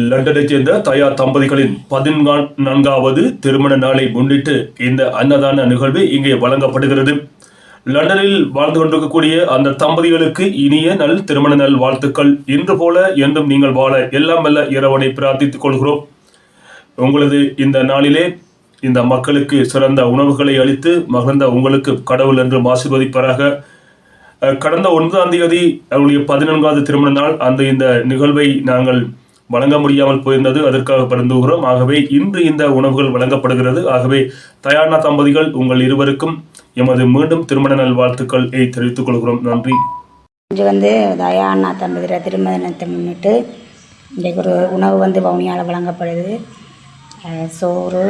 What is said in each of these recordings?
லண்டனைச் சேர்ந்த தயார் தம்பதிகளின் பதினான்காவது திருமண நாளை முன்னிட்டு இந்த அன்னதான நிகழ்வு இங்கே வழங்கப்படுகிறது. லண்டனில் வாழ்ந்து கொண்டிருக்கக்கூடிய அந்த தம்பதிகளுக்கு இனிய நல் திருமண நல் வாழ்த்துக்கள். இன்று போல என்றும் நீங்கள் வாழ எல்லாம் வல்ல இறைவனை பிரார்த்தித்துக் கொள்கிறோம். உங்களது இந்த நாளிலே இந்த மக்களுக்கு சிறந்த உணவுகளை அளித்து மகிழ்ந்த உங்களுக்கு கடவுள் என்று ஆசீர்வதிப்பாராக. கடந்த ஒன்பதாம் தேதி அவருடைய பதினான்காவது திருமண நாள். அந்த இந்த நிகழ்வை நாங்கள் வழங்க முடியாமல் போயிருந்தது. அதற்காக பரிந்துகிறோம் ஆகவே இன்று இந்த உணவுகள் வழங்கப்படுகிறது. ஆகவே தயானா தம்பதிகள் உங்கள் இருவருக்கும் எமது மீண்டும் திருமண நல் வாழ்த்துக்களை தெரிவித்துக் கொள்கிறோம். நன்றி. இன்று வந்து தயா அண்ணா தம்பதிர திருமணத்தை முன்னிட்டு இன்றைக்கு ஒரு உணவு வந்து பவுனியால் வழங்கப்படுது. சோறு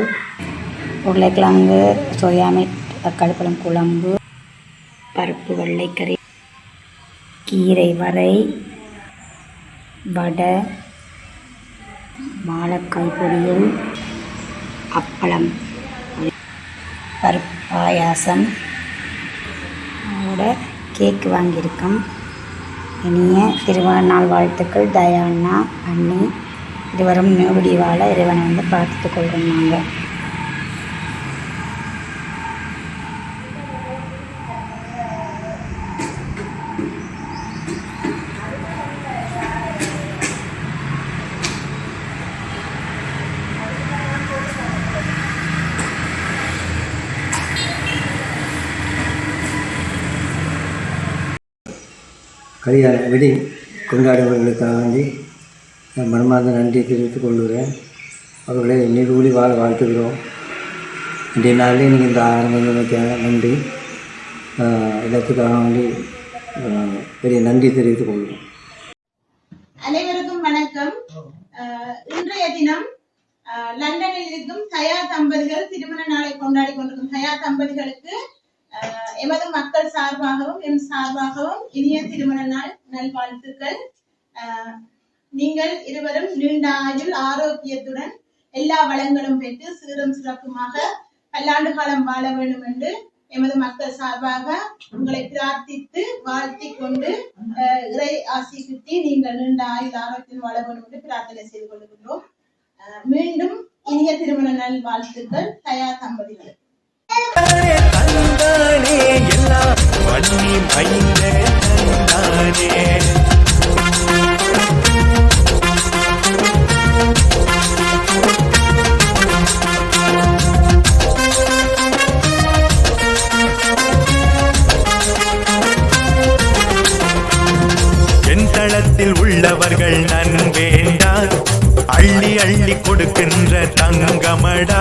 உருளைக்கிழங்கு சோயாமீட் தக்காளி குழம்பு பருப்பு வெள்ளைக்கறி கீரை வரை வடை வாழைக்காய் பொரியல் அப்பளம் பருப்பு பாயாசம். கூட கேக் வாங்கியிருக்கோம். இனிய திருமண நாள் வாழ்த்துக்கள். தயானா அண்ணி இருவரும் நோபடி வாழ இறைவனை வந்து பார்த்துட்டு கொள்கிறோம் நாங்கள். கல்யாண வெட்டிங் கொண்டாடுபவர்களுக்காக வேண்டி நான் மனமார்ந்த நன்றியை தெரிவித்துக் கொள்கிறேன். அவர்களை நீடூழி வாழ வாழ்த்துகிறோம். இன்றைய நாளிலே நீங்கள் இந்த ஆரம்பங்களுக்கு நன்றி ஆஹ் எல்லாத்துக்காக வேண்டி பெரிய நன்றி தெரிவித்துக் கொள்கிறோம். அனைவருக்கும் வணக்கம். இன்றைய தினம் லண்டனில் இருக்கும் தயா தம்பதிகள் திருமண நாளை கொண்டாடி கொண்டிருக்கும் தயா தம்பதிகளுக்கு எமது மக்கள் சார்பாகவும் எம் சார்பாகவும் இனிய திருமண நாள் நல்வாழ்த்துக்கள். நீங்கள் இருவரும் நீண்ட ஆயுள் ஆரோக்கியத்துடன் எல்லா வளங்களும் பெற்று சீரும் சிறப்புமாக பல்லாண்டு காலம் வாழ வேண்டும் என்று எமது மக்கள் சார்பாக உங்களை பிரார்த்தித்து வாழ்த்தி கொண்டு இறை ஆசி நீங்கள் நீண்ட ஆயுள் ஆரோக்கியம் வாழ வேண்டும் என்று பிரார்த்தனை செய்து கொள்கின்றோம். மீண்டும் இனிய திருமண நல் வாழ்த்துக்கள் தயார் தம்பதிகள். தந்தானே உள்ளவர்கள் நன் வேண்டார் அள்ளி அள்ளி கொடுக்கின்ற தங்கமடா.